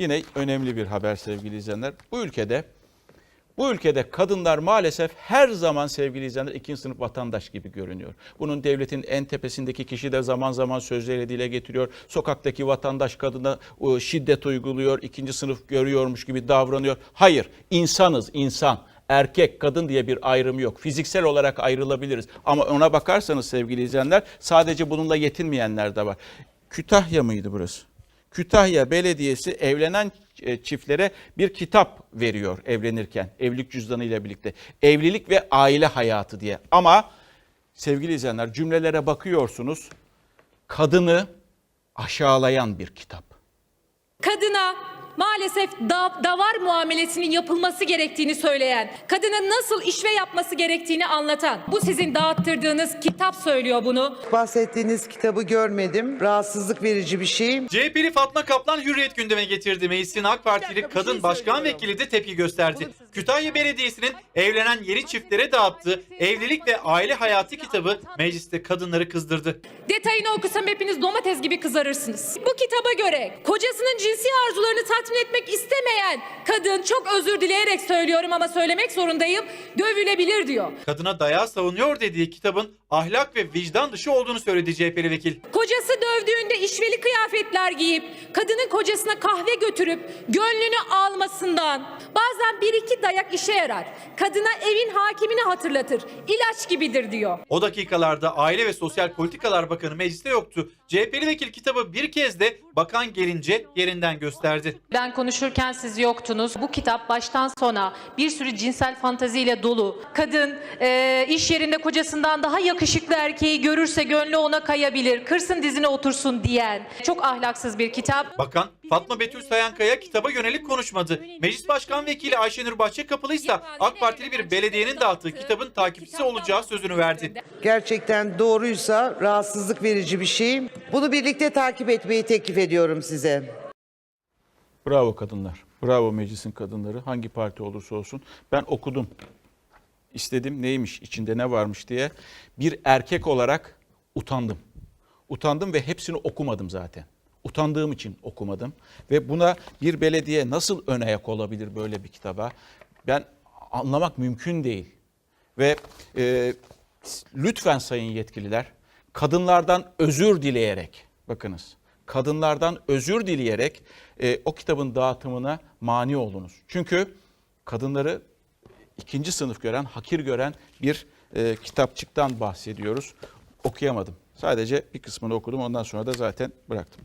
Yine önemli bir haber sevgili izleyenler. Bu ülkede bu ülkede kadınlar maalesef her zaman sevgili izleyenler ikinci sınıf vatandaş gibi görünüyor. Bunun devletin en tepesindeki kişi de zaman zaman sözleriyle dile getiriyor. Sokaktaki vatandaş kadına e, şiddet uyguluyor, ikinci sınıf görüyormuş gibi davranıyor. Hayır, insanız, insan. Erkek, kadın diye bir ayrım yok. Fiziksel olarak ayrılabiliriz. Ama ona bakarsanız sevgili izleyenler sadece bununla yetinmeyenler de var. Kütahya mıydı burası? Kütahya Belediyesi evlenen e, çiftlere bir kitap veriyor evlenirken evlilik cüzdanı ile birlikte. Evlilik ve aile hayatı diye. Ama sevgili izleyenler cümlelere bakıyorsunuz. Kadını aşağılayan bir kitap. Kadına maalesef da, davar muamelesinin yapılması gerektiğini söyleyen, kadının nasıl işve yapması gerektiğini anlatan, bu sizin dağıttırdığınız kitap söylüyor bunu. Bahsettiğiniz kitabı görmedim. Rahatsızlık verici bir şey. CHP'li Fatma Kaplan hürriyet gündeme getirdi. Meclisin AK Partili kadın başkan vekili de tepki gösterdi. Kütahya Belediyesi'nin evlenen yeni çiftlere dağıttığı evlilik ve aile hayatı kitabı mecliste kadınları kızdırdı. Detayını okusam hepiniz domates gibi kızarırsınız. Bu kitaba göre kocasının cinsi arzularını tatmin etmek istemeyen kadın çok özür dileyerek söylüyorum ama söylemek zorundayım dövülebilir diyor. Kadına dayağı savunuyor dediği kitabın ahlak ve vicdan dışı olduğunu söyledi CHP'li vekil. Kocası dövdüğünde işveli kıyafetler giyip kadının kocasına kahve götürüp gönlünü almasından bazen bir iki dayak işe yarar. Kadına evin hakimini hatırlatır. İlaç gibidir diyor. O dakikalarda Aile ve Sosyal Politikalar Bakanı mecliste yoktu. CHP'li vekil kitabı bir kez de bakan gelince yerinden gösterdi. Ben konuşurken siz yoktunuz. Bu kitap baştan sona bir sürü cinsel fantaziyle dolu. Kadın e, iş yerinde kocasından daha yakışıklı erkeği görürse gönlü ona kayabilir. Kırsın dizine otursun diyen. Çok ahlaksız bir kitap. Bakan Fatma Betül Sayankaya kitaba yönelik konuşmadı. Meclis Başkan Vekili Ayşenur Bahçekapılı ise AK Partili bir belediyenin dağıttığı kitabın takipçisi olacağı sözünü verdi. Gerçekten doğruysa rahatsızlık verici bir şey. Bunu birlikte takip etmeyi teklif ediyorum size. Bravo kadınlar. Bravo meclisin kadınları. Hangi parti olursa olsun. Ben okudum. İstedim neymiş, içinde ne varmış diye. Bir erkek olarak utandım. Utandım ve hepsini okumadım zaten. Utandığım için okumadım. Ve buna bir belediye nasıl ön ayak olabilir böyle bir kitaba? Ben anlamak mümkün değil. Ve e, lütfen sayın yetkililer kadınlardan özür dileyerek bakınız kadınlardan özür dileyerek e, o kitabın dağıtımına mani olunuz. Çünkü kadınları ikinci sınıf gören, hakir gören bir e, kitapçıktan bahsediyoruz. Okuyamadım. Sadece bir kısmını okudum ondan sonra da zaten bıraktım.